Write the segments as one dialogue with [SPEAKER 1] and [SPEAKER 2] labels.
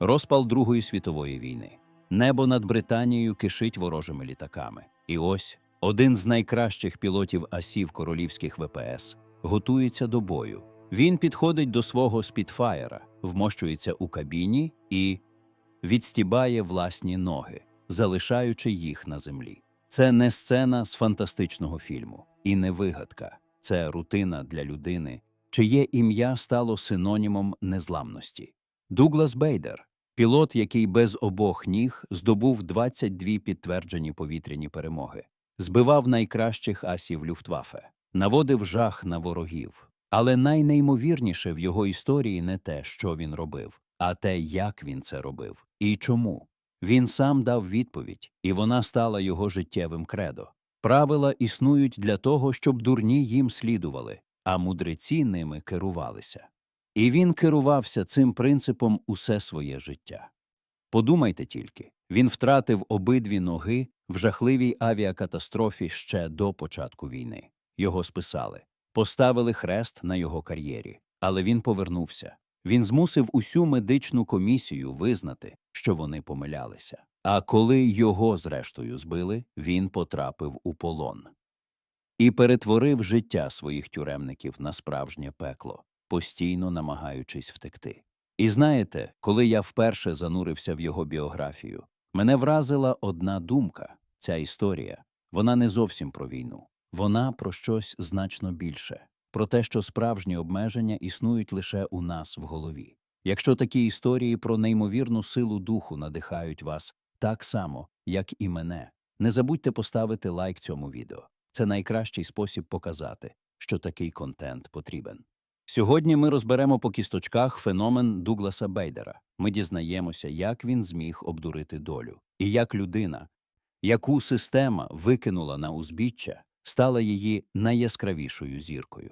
[SPEAKER 1] Розпал Другої світової війни. Небо над Британією кишить ворожими літаками. І ось один з найкращих пілотів асів королівських ВПС готується до бою. Він підходить до свого спідфаєра, вмощується у кабіні і відстібає власні ноги, залишаючи їх на землі. Це не сцена з фантастичного фільму і не вигадка. Це рутина для людини, чиє ім'я стало синонімом незламності. Дуглас Бейдер, пілот, який без обох ніг здобув 22 підтверджені повітряні перемоги, збивав найкращих асів Люфтваффе, наводив жах на ворогів. Але найнеймовірніше в його історії не те, що він робив, а те, як він це робив і чому. Він сам дав відповідь, і вона стала його життєвим кредо. Правила існують для того, щоб дурні їм слідували, а мудреці ними керувалися. І він керувався цим принципом усе своє життя. Подумайте тільки, він втратив обидві ноги в жахливій авіакатастрофі ще до початку війни. Його списали, поставили хрест на його кар'єрі, але він повернувся. Він змусив усю медичну комісію визнати, що вони помилялися. А коли його, зрештою, збили, він потрапив у полон і перетворив життя своїх тюремників на справжнє пекло, постійно намагаючись втекти. І знаєте, коли я вперше занурився в його біографію, мене вразила одна думка ця історія. Вона не зовсім про війну, вона про щось значно більше, про те, що справжні обмеження існують лише у нас в голові. Якщо такі історії про неймовірну силу духу надихають вас так само, як і мене, не забудьте поставити лайк цьому відео. Це найкращий спосіб показати, що такий контент потрібен. Сьогодні ми розберемо по кісточках феномен Дугласа Бейдера. Ми дізнаємося, як він зміг обдурити долю, і як людина, яку система викинула на узбіччя, стала її найяскравішою зіркою.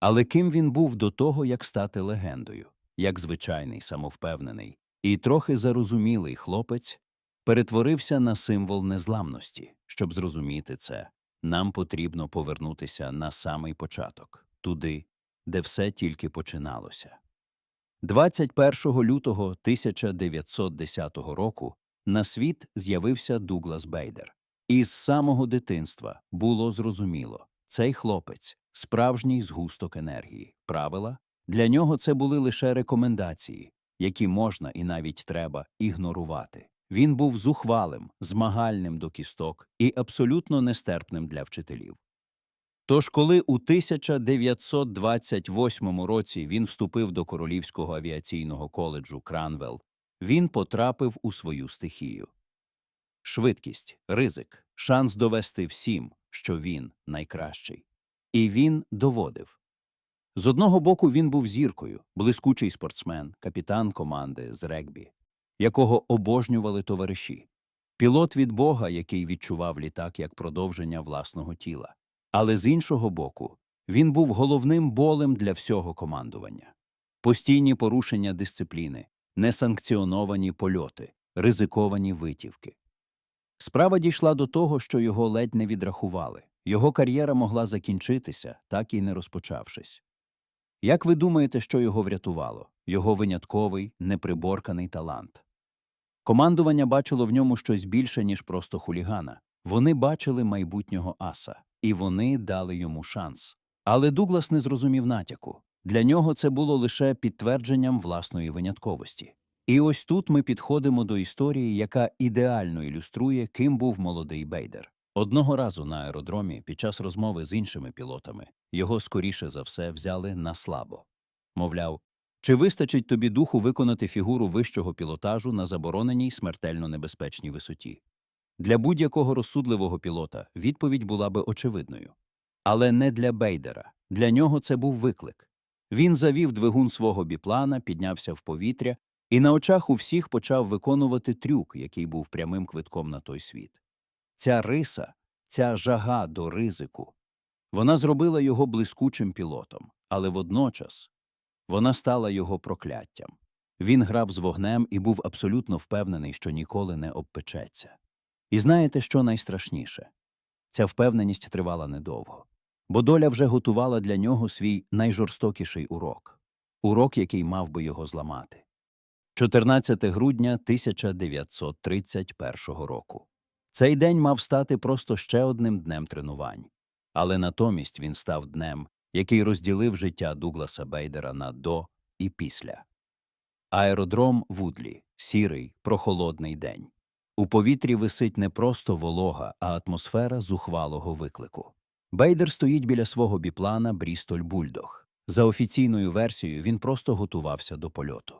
[SPEAKER 1] Але ким він був до того, як стати легендою, як звичайний, самовпевнений і трохи зарозумілий хлопець перетворився на символ незламності. Щоб зрозуміти це, нам потрібно повернутися на самий початок, туди, де все тільки починалося. 21 лютого 1910 року на світ з'явився Дуглас Бейдер. І з самого дитинства було зрозуміло, цей хлопець справжній згусток енергії. Правила для нього це були лише рекомендації, які можна і навіть треба ігнорувати. Він був зухвалим, змагальним до кісток і абсолютно нестерпним для вчителів. Тож, коли у 1928 році він вступив до Королівського авіаційного коледжу Кранвелл, він потрапив у свою стихію. Швидкість, ризик, шанс довести всім, що він найкращий. І він доводив. З одного боку він був зіркою, блискучий спортсмен, капітан команди з регбі, якого обожнювали товариші, пілот від Бога, який відчував літак як продовження власного тіла. Але з іншого боку, він був головним болем для всього командування. Постійні порушення дисципліни, несанкціоновані польоти, ризиковані витівки. Справа дійшла до того, що його ледь не відрахували. Його кар'єра могла закінчитися, так і не розпочавшись. Як ви думаєте, що його врятувало? Його винятковий, неприборканий талант. Командування бачило в ньому щось більше, ніж просто хулігана. Вони бачили майбутнього аса, і вони дали йому шанс. Але Дуглас не зрозумів натяку. Для нього це було лише підтвердженням власної винятковості. І ось тут ми підходимо до історії, яка ідеально ілюструє, ким був молодий Бейдер. Одного разу на аеродромі під час розмови з іншими пілотами його скоріше за все взяли на слабо. Мовляв, чи вистачить тобі духу виконати фігуру вищого пілотажу на забороненій смертельно небезпечній висоті? Для будь-якого розсудливого пілота відповідь була би очевидною. Але не для Бейдера. Для нього це був виклик. Він завів двигун свого біплана, піднявся в повітря і на очах у всіх почав виконувати трюк, який був прямим квитком на той світ. Ця риса, ця жага до ризику, вона зробила його блискучим пілотом, але водночас вона стала його прокляттям. Він грав з вогнем і був абсолютно впевнений, що ніколи не обпечеться. І знаєте, що найстрашніше? Ця впевненість тривала недовго, бо доля вже готувала для нього свій найжорстокіший урок урок, який мав би його зламати. 14 грудня 1931 року. Цей день мав стати просто ще одним днем тренувань, але натомість він став днем, який розділив життя Дугласа Бейдера на до і після. Аеродром Вудлі сірий, прохолодний день. У повітрі висить не просто волога, а атмосфера зухвалого виклику. Бейдер стоїть біля свого біплана Брістоль Бульдог. За офіційною версією, він просто готувався до польоту.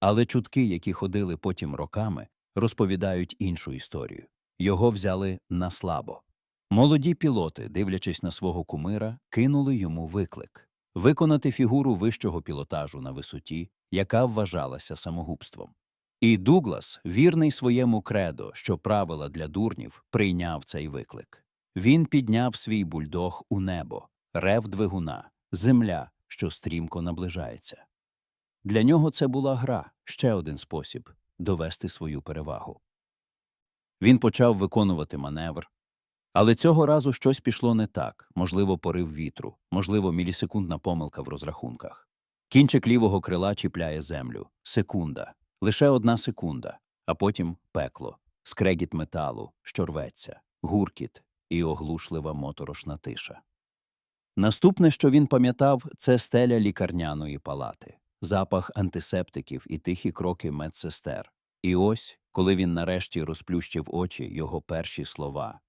[SPEAKER 1] Але чутки, які ходили потім роками, розповідають іншу історію. Його взяли на слабо. Молоді пілоти, дивлячись на свого кумира, кинули йому виклик виконати фігуру вищого пілотажу на висоті, яка вважалася самогубством. І Дуглас, вірний своєму кредо, що правила для дурнів, прийняв цей виклик. Він підняв свій бульдог у небо, рев двигуна, земля, що стрімко наближається. Для нього це була гра, ще один спосіб довести свою перевагу. Він почав виконувати маневр, але цього разу щось пішло не так можливо, порив вітру, можливо, мілісекундна помилка в розрахунках. Кінчик лівого крила чіпляє землю. Секунда, лише одна секунда, а потім пекло, скрегіт металу, що рветься, гуркіт і оглушлива моторошна тиша. Наступне, що він пам'ятав, це стеля лікарняної палати, запах антисептиків і тихі кроки медсестер. І ось, коли він нарешті розплющив очі, його перші слова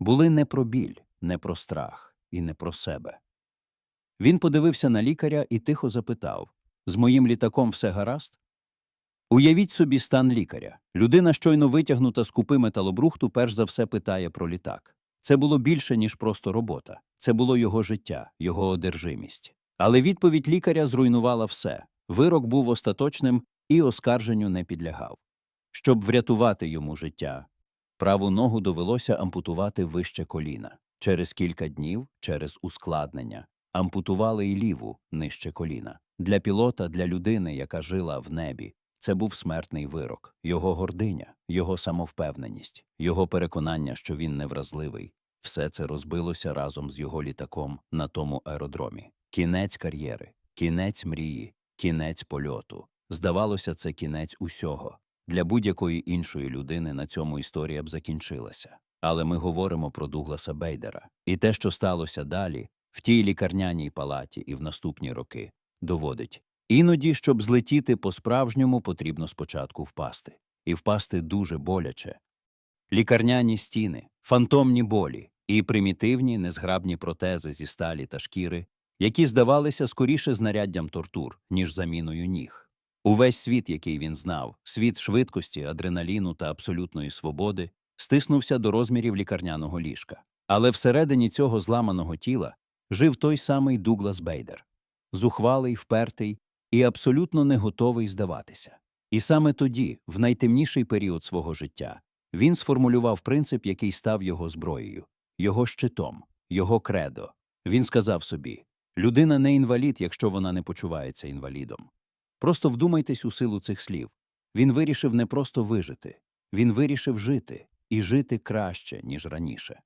[SPEAKER 1] були не про біль, не про страх і не про себе. Він подивився на лікаря і тихо запитав З моїм літаком все гаразд? Уявіть собі стан лікаря. Людина, щойно витягнута з купи металобрухту, перш за все питає про літак. Це було більше, ніж просто робота. Це було його життя, його одержимість. Але відповідь лікаря зруйнувала все. Вирок був остаточним і оскарженню не підлягав. Щоб врятувати йому життя, праву ногу довелося ампутувати вище коліна. Через кілька днів, через ускладнення, ампутували і ліву нижче коліна. Для пілота, для людини, яка жила в небі, це був смертний вирок, його гординя, його самовпевненість, його переконання, що він невразливий. Все це розбилося разом з його літаком на тому аеродромі. Кінець кар'єри, кінець мрії, кінець польоту. Здавалося, це кінець усього. Для будь-якої іншої людини на цьому історія б закінчилася. Але ми говоримо про Дугласа Бейдера. І те, що сталося далі, в тій лікарняній палаті і в наступні роки, доводить іноді, щоб злетіти по-справжньому, потрібно спочатку впасти. І впасти дуже боляче. Лікарняні стіни, фантомні болі і примітивні незграбні протези зі сталі та шкіри, які здавалися скоріше знаряддям тортур, ніж заміною ніг. Увесь світ, який він знав, світ швидкості, адреналіну та абсолютної свободи, стиснувся до розмірів лікарняного ліжка. Але всередині цього зламаного тіла жив той самий Дуглас Бейдер, зухвалий, впертий і абсолютно не готовий здаватися. І саме тоді, в найтемніший період свого життя, він сформулював принцип, який став його зброєю, його щитом, його кредо. Він сказав собі людина не інвалід, якщо вона не почувається інвалідом. Просто вдумайтесь у силу цих слів. Він вирішив не просто вижити, він вирішив жити і жити краще, ніж раніше.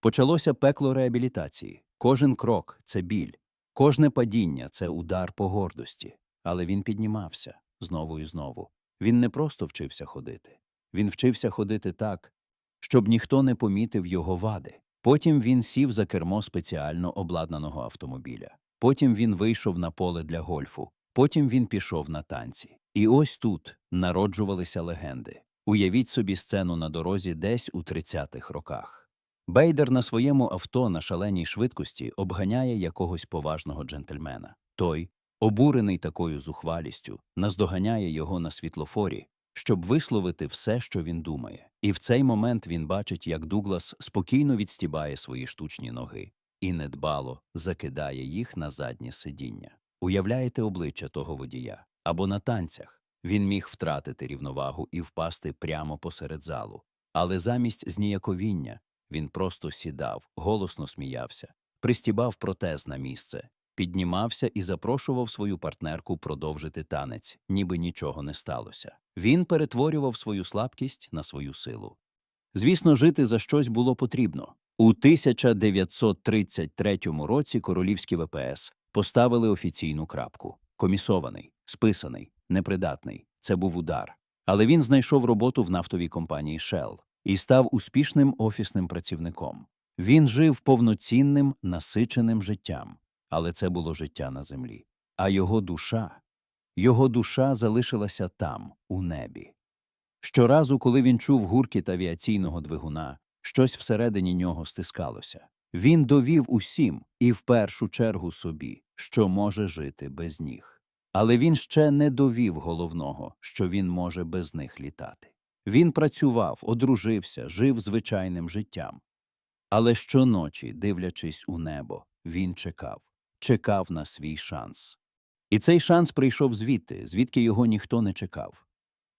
[SPEAKER 1] Почалося пекло реабілітації. Кожен крок це біль, кожне падіння це удар по гордості. Але він піднімався знову і знову. Він не просто вчився ходити. Він вчився ходити так, щоб ніхто не помітив його вади. Потім він сів за кермо спеціально обладнаного автомобіля. Потім він вийшов на поле для гольфу. Потім він пішов на танці. І ось тут народжувалися легенди. Уявіть собі сцену на дорозі десь у 30-х роках. Бейдер на своєму авто на шаленій швидкості обганяє якогось поважного джентльмена. Той, обурений такою зухвалістю, наздоганяє його на світлофорі, щоб висловити все, що він думає. І в цей момент він бачить, як Дуглас спокійно відстібає свої штучні ноги і недбало закидає їх на заднє сидіння. Уявляєте обличчя того водія або на танцях. Він міг втратити рівновагу і впасти прямо посеред залу. Але замість зніяковіння він просто сідав, голосно сміявся, пристібав протез на місце, піднімався і запрошував свою партнерку продовжити танець, ніби нічого не сталося. Він перетворював свою слабкість на свою силу. Звісно, жити за щось було потрібно. У 1933 році королівські ВПС поставили офіційну крапку комісований, списаний, непридатний. Це був удар. Але він знайшов роботу в нафтовій компанії Shell і став успішним офісним працівником. Він жив повноцінним, насиченим життям, але це було життя на землі. А його душа, його душа залишилася там, у небі. Щоразу, коли він чув гуркіт авіаційного двигуна, щось всередині нього стискалося. Він довів усім і в першу чергу собі, що може жити без ніг. Але він ще не довів головного, що він може без них літати. Він працював, одружився, жив звичайним життям. Але щоночі, дивлячись у небо, він чекав, чекав на свій шанс. І цей шанс прийшов звідти, звідки його ніхто не чекав.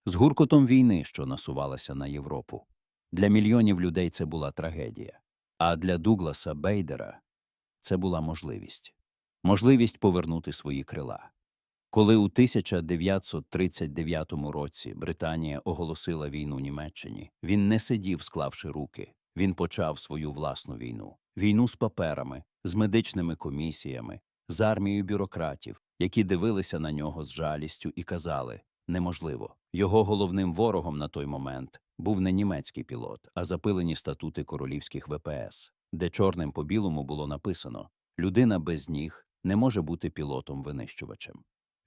[SPEAKER 1] З гуркотом війни, що насувалася на Європу. Для мільйонів людей це була трагедія. А для Дугласа Бейдера це була можливість. Можливість повернути свої крила. Коли у 1939 році Британія оголосила війну Німеччині, він не сидів, склавши руки. Він почав свою власну війну. Війну з паперами, з медичними комісіями, з армією бюрократів, які дивилися на нього з жалістю і казали неможливо. Його головним ворогом на той момент був не німецький пілот, а запилені статути королівських ВПС, де чорним по білому було написано людина без ніг не може бути пілотом-винищувачем.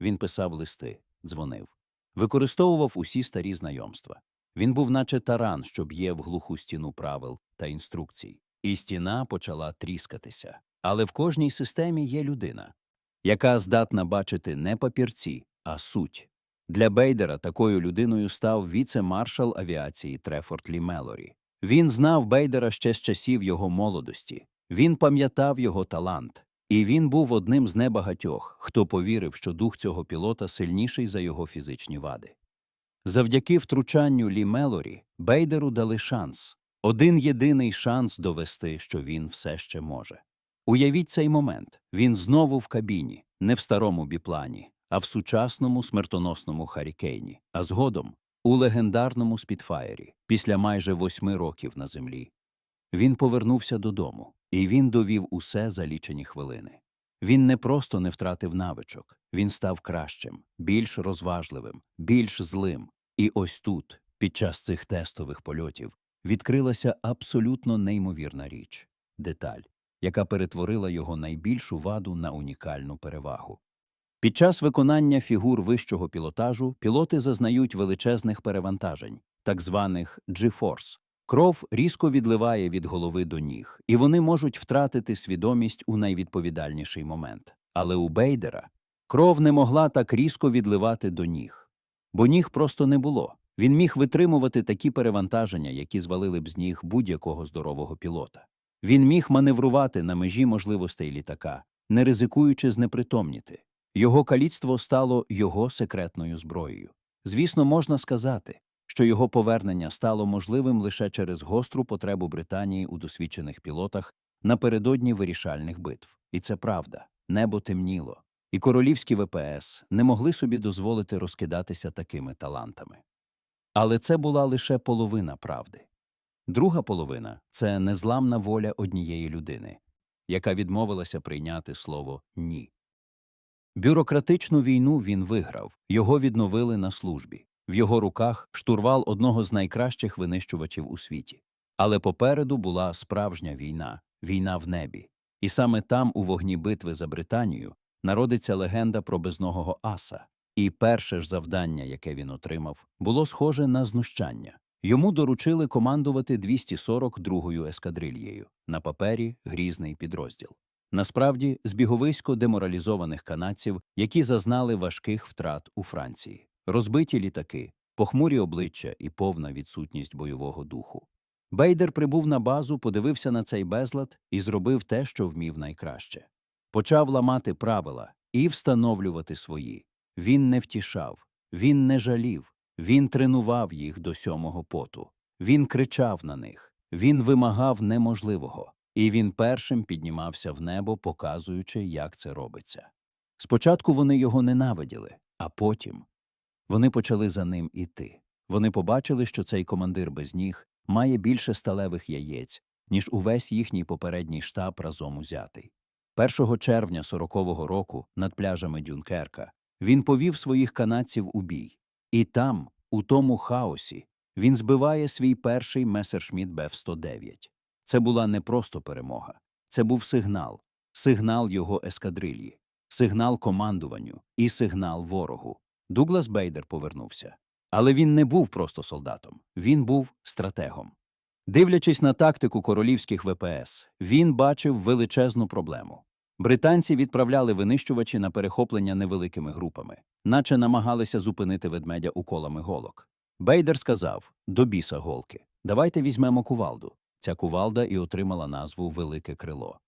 [SPEAKER 1] Він писав листи, дзвонив, використовував усі старі знайомства. Він був наче таран, що б'є в глуху стіну правил та інструкцій. І стіна почала тріскатися. Але в кожній системі є людина, яка здатна бачити не папірці, а суть. Для Бейдера такою людиною став віце-маршал авіації Трефорд Лі Мелорі. Він знав Бейдера ще з часів його молодості. Він пам'ятав його талант, і він був одним з небагатьох, хто повірив, що дух цього пілота сильніший за його фізичні вади. Завдяки втручанню Лі Мелорі Бейдеру дали шанс один єдиний шанс довести, що він все ще може. Уявіть цей момент він знову в кабіні, не в старому біплані, а в сучасному смертоносному Харікейні, а згодом у легендарному Спітфаєрі після майже восьми років на землі. Він повернувся додому, і він довів усе за лічені хвилини. Він не просто не втратив навичок, він став кращим, більш розважливим, більш злим. І ось тут, під час цих тестових польотів, відкрилася абсолютно неймовірна річ деталь, яка перетворила його найбільшу ваду на унікальну перевагу. Під час виконання фігур вищого пілотажу пілоти зазнають величезних перевантажень, так званих G-force. Кров різко відливає від голови до ніг, і вони можуть втратити свідомість у найвідповідальніший момент. Але у Бейдера кров не могла так різко відливати до ніг, бо ніг просто не було. Він міг витримувати такі перевантаження, які звалили б з ніг будь-якого здорового пілота. Він міг маневрувати на межі можливостей літака, не ризикуючи знепритомніти. Його каліцтво стало його секретною зброєю. Звісно, можна сказати, що його повернення стало можливим лише через гостру потребу Британії у досвідчених пілотах напередодні вирішальних битв. І це правда, небо темніло, і королівські ВПС не могли собі дозволити розкидатися такими талантами. Але це була лише половина правди. Друга половина це незламна воля однієї людини, яка відмовилася прийняти слово ні. Бюрократичну війну він виграв, його відновили на службі. В його руках штурвал одного з найкращих винищувачів у світі. Але попереду була справжня війна, війна в небі. І саме там, у вогні битви за Британію, народиться легенда про безногого аса. І перше ж завдання, яке він отримав, було схоже на знущання. Йому доручили командувати 242-ю ескадрильєю, на папері грізний підрозділ. Насправді, збіговисько деморалізованих канадців, які зазнали важких втрат у Франції, розбиті літаки, похмурі обличчя і повна відсутність бойового духу. Бейдер прибув на базу, подивився на цей безлад і зробив те, що вмів найкраще. Почав ламати правила і встановлювати свої. Він не втішав, він не жалів, він тренував їх до сьомого поту. Він кричав на них, він вимагав неможливого, і він першим піднімався в небо, показуючи, як це робиться. Спочатку вони його ненавиділи, а потім вони почали за ним іти. Вони побачили, що цей командир без ніг має більше сталевих яєць, ніж увесь їхній попередній штаб разом узятий. 1 червня 40-го року над пляжами Дюнкерка Він повів своїх канадців у бій. І там, у тому хаосі, він збиває свій перший Месершміт Беф-109. Це була не просто перемога, це був сигнал, сигнал його ескадрильї, сигнал командуванню і сигнал ворогу. Дуглас Бейдер повернувся. Але він не був просто солдатом, він був стратегом. Дивлячись на тактику королівських ВПС, він бачив величезну проблему. Британці відправляли винищувачі на перехоплення невеликими групами, наче намагалися зупинити ведмедя уколами голок. Бейдер сказав: до біса голки, давайте візьмемо кувалду. Ця кувалда і отримала назву Велике крило.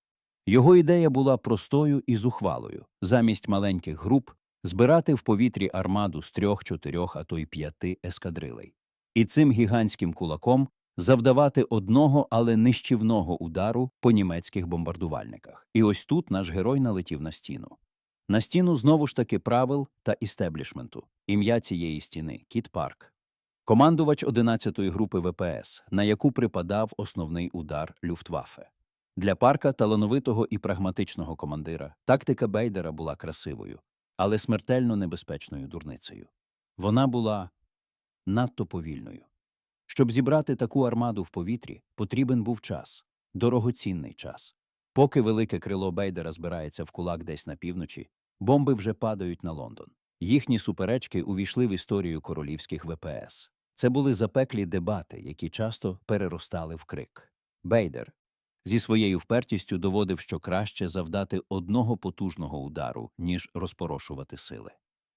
[SPEAKER 1] Його ідея була простою і зухвалою замість маленьких груп збирати в повітрі армаду з трьох, чотирьох, а то й п'яти ескадрилей. І цим гігантським кулаком завдавати одного, але нищівного удару по німецьких бомбардувальниках. І ось тут наш герой налетів на стіну. На стіну знову ж таки правил та істеблішменту. Ім'я цієї стіни Кіт Парк. Командувач 11-ї групи ВПС, на яку припадав основний удар Люфтваффе. Для парка талановитого і прагматичного командира тактика Бейдера була красивою, але смертельно небезпечною дурницею. Вона була надто повільною. Щоб зібрати таку армаду в повітрі, потрібен був час, дорогоцінний час. Поки велике крило Бейдера збирається в кулак десь на півночі, бомби вже падають на Лондон. Їхні суперечки увійшли в історію королівських ВПС. Це були запеклі дебати, які часто переростали в крик. Бейдер зі своєю впертістю доводив, що краще завдати одного потужного удару, ніж розпорошувати сили.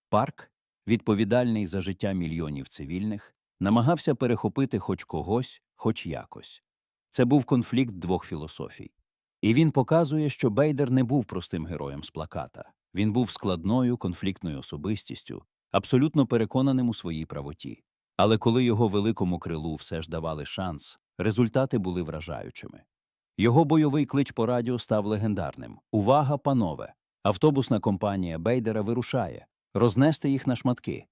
[SPEAKER 1] Парк, відповідальний за життя мільйонів цивільних, намагався перехопити хоч когось, хоч якось. Це був конфлікт двох філософій. І він показує, що Бейдер не був простим героєм з плаката. Він був складною конфліктною особистістю, абсолютно переконаним у своїй правоті. Але коли його великому крилу все ж давали шанс, результати були вражаючими. Його бойовий клич по радіо став легендарним. Увага, панове! Автобусна компанія Бейдера вирушає рознести їх на шматки.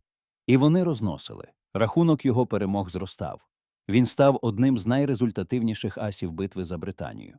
[SPEAKER 1] І вони розносили. Рахунок його перемог зростав. Він став одним з найрезультативніших асів битви за Британію.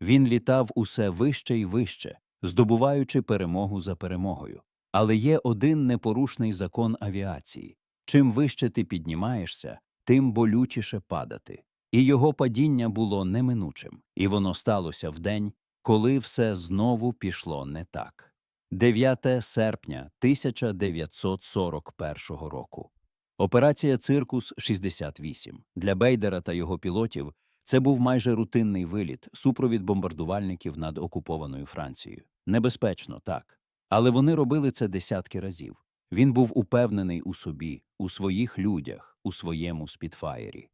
[SPEAKER 1] Він літав усе вище і вище, здобуваючи перемогу за перемогою. Але є один непорушний закон авіації чим вище ти піднімаєшся, тим болючіше падати. І його падіння було неминучим, і воно сталося в день, коли все знову пішло не так. 9 серпня 1941 року. Операція Циркус 68 для Бейдера та його пілотів це був майже рутинний виліт, супровід бомбардувальників над окупованою Францією. Небезпечно, так. Але вони робили це десятки разів. Він був упевнений у собі, у своїх людях, у своєму спідфаєрі.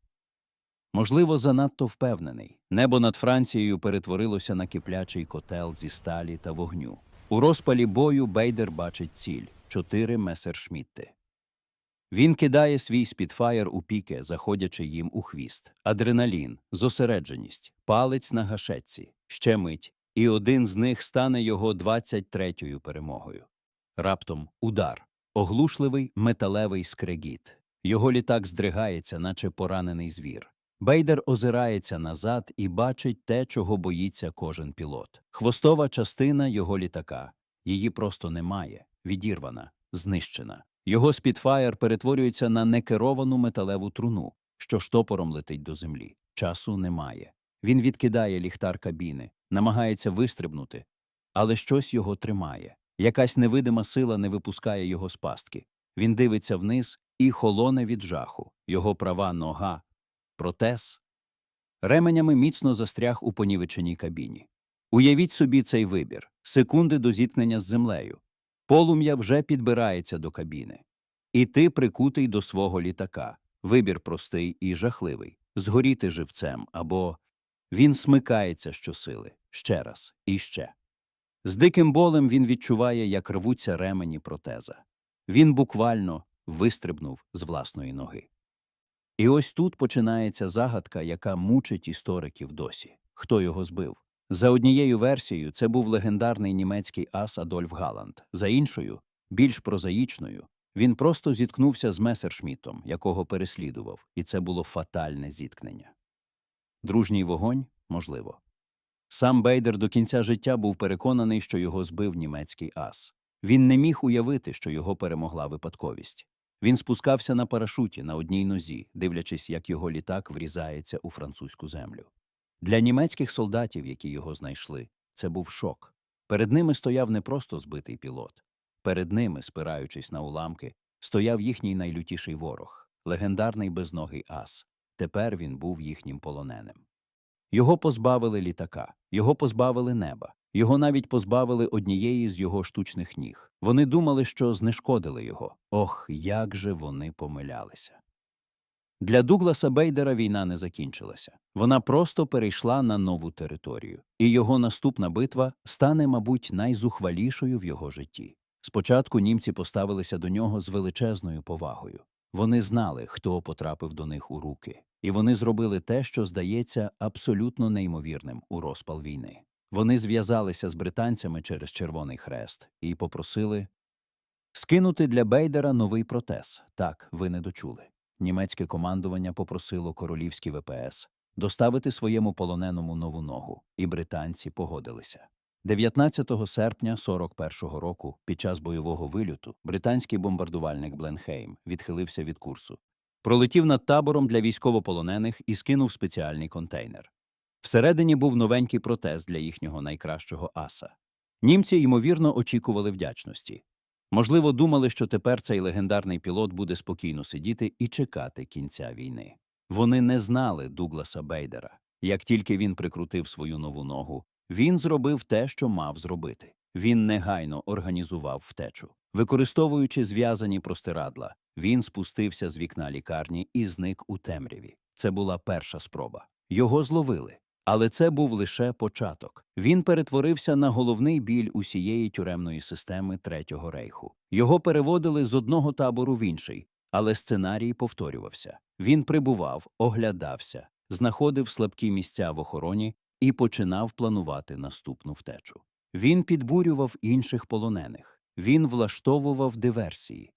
[SPEAKER 1] Можливо, занадто впевнений. Небо над Францією перетворилося на киплячий котел зі сталі та вогню. У розпалі бою Бейдер бачить ціль чотири месершмітти. Він кидає свій спідфаєр у піке, заходячи їм у хвіст. Адреналін, зосередженість, палець на гашетці, ще мить, і один з них стане його 23-ю перемогою. Раптом удар, оглушливий металевий скрегіт. Його літак здригається, наче поранений звір. Бейдер озирається назад і бачить те, чого боїться кожен пілот. Хвостова частина його літака. Її просто немає, відірвана, знищена. Його спідфаєр перетворюється на некеровану металеву труну, що штопором летить до землі. Часу немає. Він відкидає ліхтар кабіни, намагається вистрибнути, але щось його тримає. Якась невидима сила не випускає його з пастки. Він дивиться вниз і холоне від жаху. Його права нога, протез. Ременями міцно застряг у понівеченій кабіні. Уявіть собі цей вибір секунди до зіткнення з землею. Полум'я вже підбирається до кабіни. І ти прикутий до свого літака. Вибір простий і жахливий згоріти живцем або він смикається щосили ще раз і ще. З диким болем він відчуває, як рвуться ремені протеза. Він буквально вистрибнув з власної ноги. І ось тут починається загадка, яка мучить істориків досі. Хто його збив? За однією версією, це був легендарний німецький ас Адольф Галанд. За іншою, більш прозаїчною, він просто зіткнувся з Месершміттом, якого переслідував, і це було фатальне зіткнення. Дружній вогонь можливо. Сам Бейдер до кінця життя був переконаний, що його збив німецький ас. Він не міг уявити, що його перемогла випадковість. Він спускався на парашуті на одній нозі, дивлячись, як його літак врізається у французьку землю. Для німецьких солдатів, які його знайшли, це був шок. Перед ними стояв не просто збитий пілот. Перед ними, спираючись на уламки, стояв їхній найлютіший ворог, легендарний безногий ас. Тепер він був їхнім полоненим. Його позбавили літака, його позбавили неба, його навіть позбавили однієї з його штучних ніг. Вони думали, що знешкодили його. Ох, як же вони помилялися. Для Дугласа Бейдера війна не закінчилася. Вона просто перейшла на нову територію, і його наступна битва стане, мабуть, найзухвалішою в його житті. Спочатку німці поставилися до нього з величезною повагою. Вони знали, хто потрапив до них у руки, і вони зробили те, що здається абсолютно неймовірним у розпал війни. Вони зв'язалися з британцями через Червоний Хрест і попросили скинути для Бейдера новий протез. Так, ви не дочули. Німецьке командування попросило королівський ВПС доставити своєму полоненому нову ногу, і британці погодилися. 19 серпня 41-го року, під час бойового вильоту, британський бомбардувальник Бленхейм відхилився від курсу, пролетів над табором для військовополонених і скинув спеціальний контейнер. Всередині був новенький протез для їхнього найкращого аса. Німці, ймовірно, очікували вдячності. Можливо, думали, що тепер цей легендарний пілот буде спокійно сидіти і чекати кінця війни. Вони не знали Дугласа Бейдера. Як тільки він прикрутив свою нову ногу, він зробив те, що мав зробити. Він негайно організував втечу. Використовуючи зв'язані простирадла, він спустився з вікна лікарні і зник у темряві. Це була перша спроба. Його зловили. Але це був лише початок. Він перетворився на головний біль усієї тюремної системи Третього рейху. Його переводили з одного табору в інший, але сценарій повторювався. Він прибував, оглядався, знаходив слабкі місця в охороні і починав планувати наступну втечу. Він підбурював інших полонених, він влаштовував диверсії,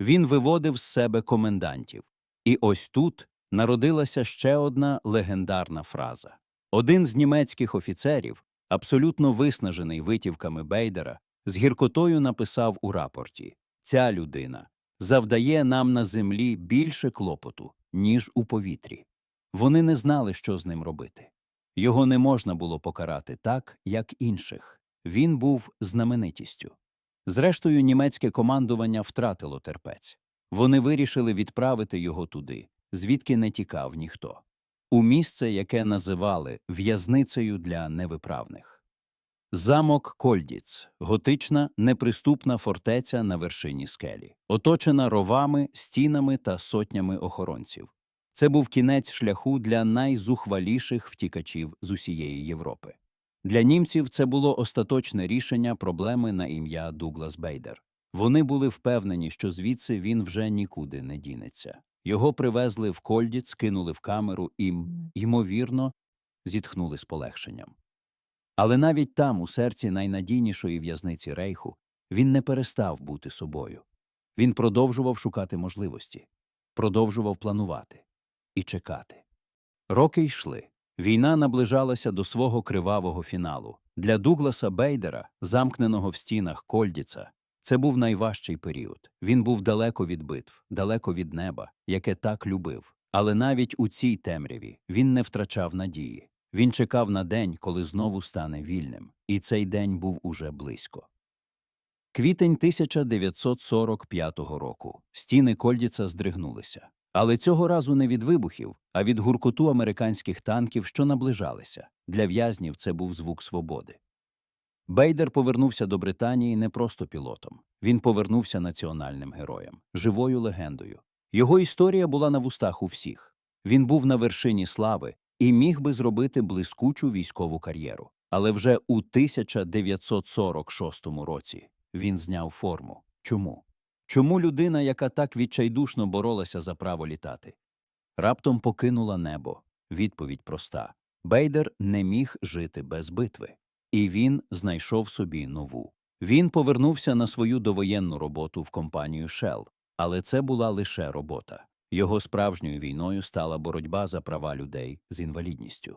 [SPEAKER 1] він виводив з себе комендантів. І ось тут народилася ще одна легендарна фраза. Один з німецьких офіцерів, абсолютно виснажений витівками Бейдера, з гіркотою написав у рапорті: Ця людина завдає нам на землі більше клопоту, ніж у повітрі. Вони не знали, що з ним робити. Його не можна було покарати так, як інших. Він був знаменитістю. Зрештою, німецьке командування втратило терпець. Вони вирішили відправити його туди, звідки не тікав ніхто у місце, яке називали в'язницею для невиправних. Замок Кольдіц готична неприступна фортеця на вершині скелі, оточена ровами, стінами та сотнями охоронців. Це був кінець шляху для найзухваліших втікачів з усієї Європи. Для німців це було остаточне рішення проблеми на ім'я Дуглас Бейдер. Вони були впевнені, що звідси він вже нікуди не дінеться. Його привезли в Кольдіц, кинули в камеру і, ймовірно, зітхнули з полегшенням. Але навіть там, у серці найнадійнішої в'язниці рейху, він не перестав бути собою. Він продовжував шукати можливості, продовжував планувати і чекати. Роки йшли. Війна наближалася до свого кривавого фіналу. Для Дугласа Бейдера, замкненого в стінах Кольдіца, це був найважчий період. Він був далеко від битв, далеко від неба, яке так любив. Але навіть у цій темряві він не втрачав надії. Він чекав на день, коли знову стане вільним, і цей день був уже близько. Квітень 1945 року стіни Кольдіца здригнулися. Але цього разу не від вибухів, а від гуркоту американських танків, що наближалися. Для в'язнів це був звук свободи. Бейдер повернувся до Британії не просто пілотом, він повернувся національним героєм, живою легендою. Його історія була на вустах у всіх. Він був на вершині слави і міг би зробити блискучу військову кар'єру. Але вже у 1946 році він зняв форму. Чому? Чому людина, яка так відчайдушно боролася за право літати, раптом покинула небо? Відповідь проста: Бейдер не міг жити без битви. І він знайшов собі нову. Він повернувся на свою довоєнну роботу в компанію Shell, але це була лише робота. Його справжньою війною стала боротьба за права людей з інвалідністю.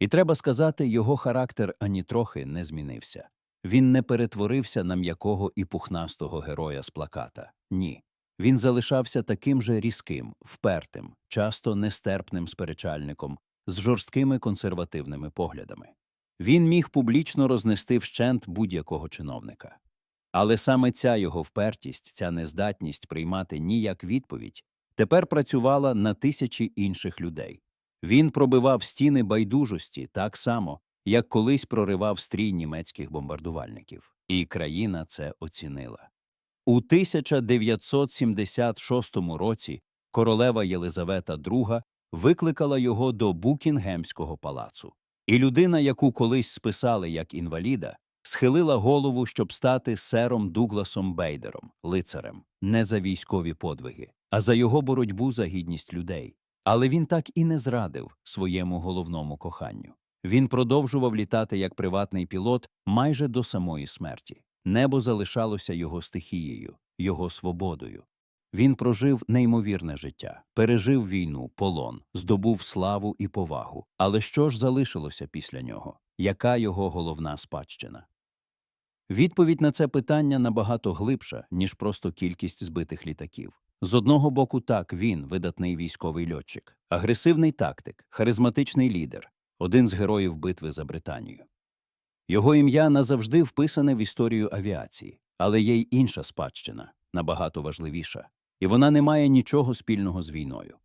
[SPEAKER 1] І треба сказати, його характер ані трохи не змінився. Він не перетворився на м'якого і пухнастого героя з плаката. Ні. Він залишався таким же різким, впертим, часто нестерпним сперечальником, з жорсткими консервативними поглядами. Він міг публічно рознести вщент будь-якого чиновника. Але саме ця його впертість, ця нездатність приймати ніяк відповідь, тепер працювала на тисячі інших людей. Він пробивав стіни байдужості так само, як колись проривав стрій німецьких бомбардувальників. І країна це оцінила. У 1976 році королева Єлизавета II викликала його до Букінгемського палацу. І людина, яку колись списали як інваліда, схилила голову, щоб стати сером Дугласом Бейдером, лицарем, не за військові подвиги, а за його боротьбу за гідність людей. Але він так і не зрадив своєму головному коханню. Він продовжував літати як приватний пілот майже до самої смерті. Небо залишалося його стихією, його свободою. Він прожив неймовірне життя, пережив війну, полон, здобув славу і повагу. Але що ж залишилося після нього? Яка його головна спадщина? Відповідь на це питання набагато глибша, ніж просто кількість збитих літаків. З одного боку, так, він видатний військовий льотчик, агресивний тактик, харизматичний лідер, один з героїв битви за Британію. Його ім'я назавжди вписане в історію авіації, але є й інша спадщина, набагато важливіша, і вона не має нічого спільного з війною.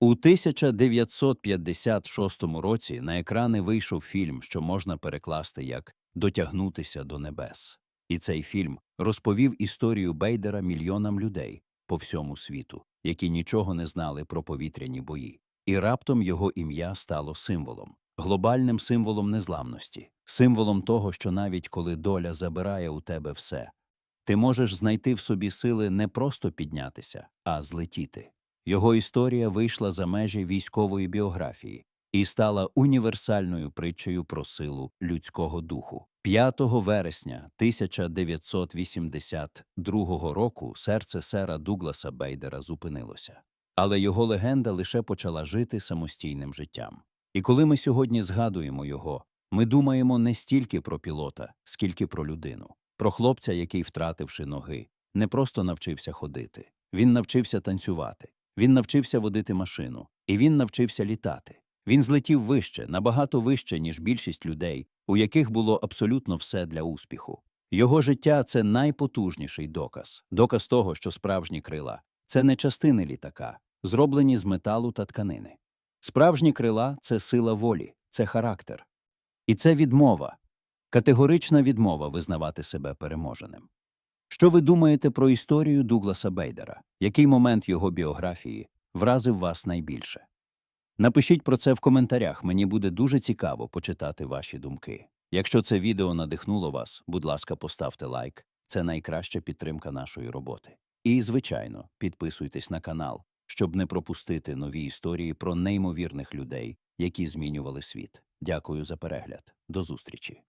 [SPEAKER 1] У 1956 році на екрани вийшов фільм, що можна перекласти як Дотягнутися до небес. І цей фільм розповів історію Бейдера мільйонам людей по всьому світу, які нічого не знали про повітряні бої. І раптом його ім'я стало символом, глобальним символом незламності, символом того, що навіть коли доля забирає у тебе все, ти можеш знайти в собі сили не просто піднятися, а злетіти. Його історія вийшла за межі військової біографії і стала універсальною притчею про силу людського духу. 5 вересня 1982 року серце сера Дугласа Бейдера зупинилося. Але його легенда лише почала жити самостійним життям. І коли ми сьогодні згадуємо його, ми думаємо не стільки про пілота, скільки про людину, про хлопця, який, втративши ноги, не просто навчився ходити. Він навчився танцювати, він навчився водити машину, і він навчився літати. Він злетів вище, набагато вище, ніж більшість людей, у яких було абсолютно все для успіху. Його життя це найпотужніший доказ, доказ того, що справжні крила це не частини літака, зроблені з металу та тканини. Справжні крила це сила волі, це характер. І це відмова, категорична відмова визнавати себе переможеним. Що ви думаєте про історію Дугласа Бейдера? Який момент його біографії вразив вас найбільше? Напишіть про це в коментарях, мені буде дуже цікаво почитати ваші думки. Якщо це відео надихнуло вас, будь ласка, поставте лайк, це найкраща підтримка нашої роботи. І, звичайно, підписуйтесь на канал, щоб не пропустити нові історії про неймовірних людей, які змінювали світ. Дякую за перегляд. До зустрічі!